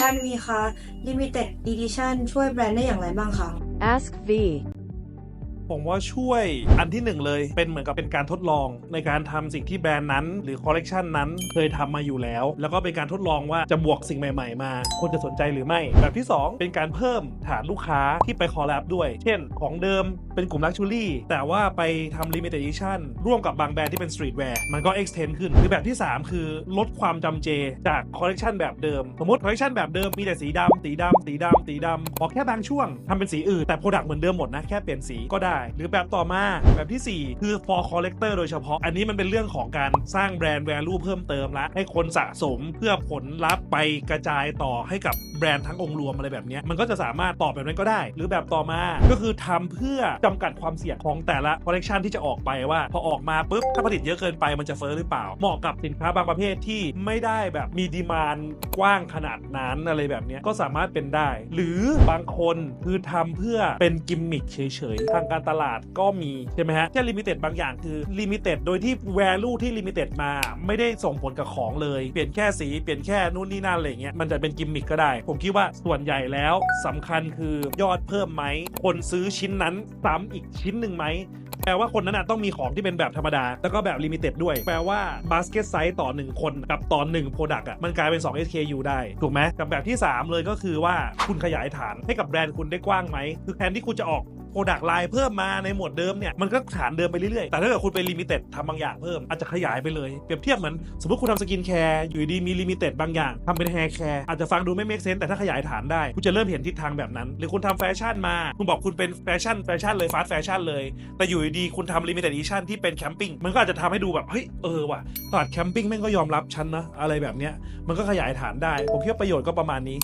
การมีคะ Limited Edition ช่วยแบรนด์ได้อย่างไรบ้างคะ Ask V. ผมว่าช่วยอันที่หนึ่งเลย เป็นเหมือนกับเป็นการทดลองในการทำสิ่งที่แบรนด์นั้น หรือคอลเลกชันนั้นเคยทำมาอยู่แล้ว แล้วก็เป็นการทดลองว่าจะบวกสิ่งใหม่ ๆ มา คนจะสนใจหรือไม่ แบบที่ 2 เป็นการเพิ่มฐานลูกค้าที่ไปคอลแลบด้วย เช่น ของเดิมเป็นกลุ่มลักชูรี่แต่ว่าไปทำ limited edition ร่วมกับบางแบรนด์ที่เป็น streetwear มันก็ extend ขึ้น หรือแบบที่ 3 คือลดความจำเจจากคอลเลกชันแบบเดิม สมมติคอลเลกชันแบบเดิมมีแต่สีดำสีดำสีดำสีดำขอแค่บางช่วงทำเป็นสีอื่นแต่โปรดักต์เหมือนเดิมหมดนะแค่เปลี่ยนสีก็ได้หรือแบบต่อมาแบบทีสี่ 4 คือ for collector โดยเฉพาะ อันนี้มันเป็นเรื่องของการสร้างแบรนด์ value เพิ่มเติมละให้คนสะสมเพื่อผลลัพธ์ไปกระจายต่อให้กับแบรนด์ทั้งองค์รวมอะไรแบบนี้มันก็จะสามารถตอบแบบนั้นก็ได้ หรือแบบต่อมาก็คือทำเพื่อจำกัดความเสี่ยงของแต่ละคอลเลกชันที่จะออกไปว่าพอออกมาปุ๊บถ้าผลิตเยอะเกินไปมันจะเฟ้อหรือเปล่า เหมาะกับสินค้าบางประเภทที่ไม่ได้แบบมีดีมานกว้างขนาดนั้นอะไรแบบนี้ก็สามารถเป็นได้ หรือบางคนคือทำเพื่อเป็นกิมมิคเฉยๆทางการตลาดก็มี ใช่ไหมฮะแค่ลิมิเต็ดบางอย่างคือลิมิเต็ดโดยที่ value ที่ลิมิเต็ดมา ไม่ได้ส่งผลกับของเลย เปลี่ยนแค่สี เปลี่ยนแค่นู่นนี่นั่นอะไรเงี้ยมันจะเป็นกิมมิคก็ได้ ผมคิดว่าส่วนใหญ่แล้วสำคัญคือยอดเพิ่มไหมคนซื้อชิ้นนั้นซ้ำอีกชิ้นหนึ่งไหม ลว่าคนนั้นนะต้องมีของที่เป็นแบบธรรมดา แล้วก็แบบลิมิเต็ดด้วย แปลว่าบาสเกตไซส์ต่อ 1 คนกับต่อ1 Product อะมันกลายเป็น 2 SKU ได้ ถูกไหมกับแบบที่ 3 เลยก็คือว่าคุณขยายฐานให้กับแบรนด์คุณได้กว้างไหมคือแทนที่คุณจะออกโปรดักต์ไลน์เพิ่มมาในหมวดเดิมเนี่ย มันก็ฐานเดิมไปเรื่อยๆ แต่ถ้าเกิดคุณไปลิมิเต็ดทำบางอย่างเพิ่ม อาจจะขยายไปเลย เปรียบเทียบเหมือน สมมติคุณทำสกินแคร์อยู่ดีมีลิมิเต็ดบางอย่างทำเป็นแฮร์แคร์อาจจะฟังดูไม่เมคเซนแต่ถ้าขยายฐานได้ คุณจะเริ่มเห็นทิศทางแบบนั้น หรือคุณทำแฟชั่นมา คุณบอกคุณเป็นแฟชั่นแฟชั่นเลยฟาสต์แฟชั่นเลย แต่อยู่ดีๆ คุณทำลิมิเต็ดอีชั่นที่เป็นแคมปิ้งมันก็อาจจะทำให้ดูแบบ เฮ้ย เออว่ะตลาดแคมปิ้งแม่งก็ยอมรับฉันนะอะไรแบบเนี้ยมันก็ขยายฐานได้ ผมคิดว่าประโยชน์ก็ประมาณนี้